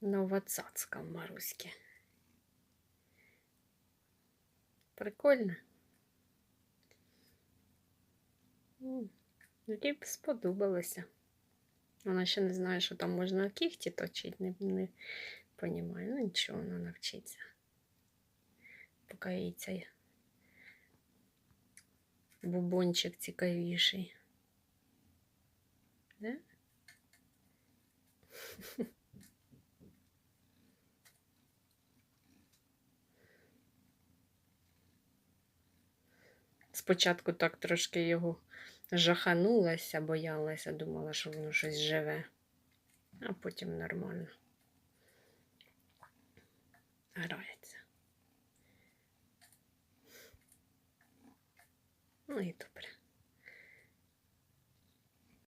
Нова цацка в Маруськи. Прикольно. М, Їй б сподобалося. Вона ще не знає, що там можна кігті точити, не, не понімає. Ну нічого, вона навчиться. Поки їй цей бубончик цікавіший. Да? Спочатку так трошки його жаханулася, боялася, думала, що воно щось живе, а потім нормально грається. Ну і добре.